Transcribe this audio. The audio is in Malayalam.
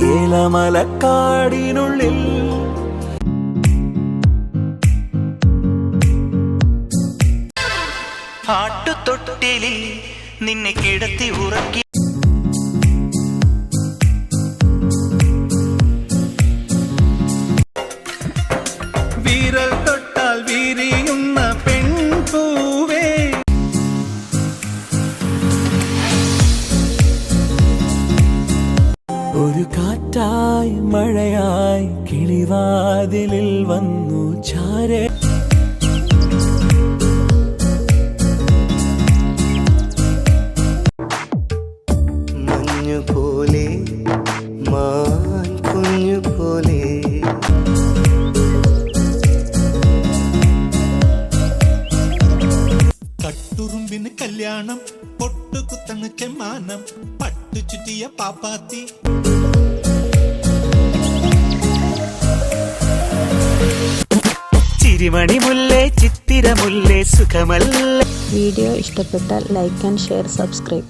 നീലമലക്കാടിനുള്ളിൽ ആട്ടുതൊട്ടിലിൽ നിന്നെ കിടത്തി ഉറക്കി ഒരു കാറ്റായി മഴയായി കിളിവാതിലിൽ വന്നു ചാരേ. മഞ്ഞു പോലെ മാൻ കുഞ്ഞു പോലെ കട്ടുറുമ്പിന് കല്യാണം പൊട്ടുകുത്തണ് ചെമ്മാനം പട്ടു ചുറ്റിയ പാപ്പാത്തി ചിരിമണി മുല്ലേ ചിത്തിരമുല്ലേ സുഖമല്ല? വീഡിയോ ഇഷ്ടപ്പെട്ടാൽ ലൈക്ക് ആൻഡ് ഷെയർ സബ്സ്ക്രൈബ്.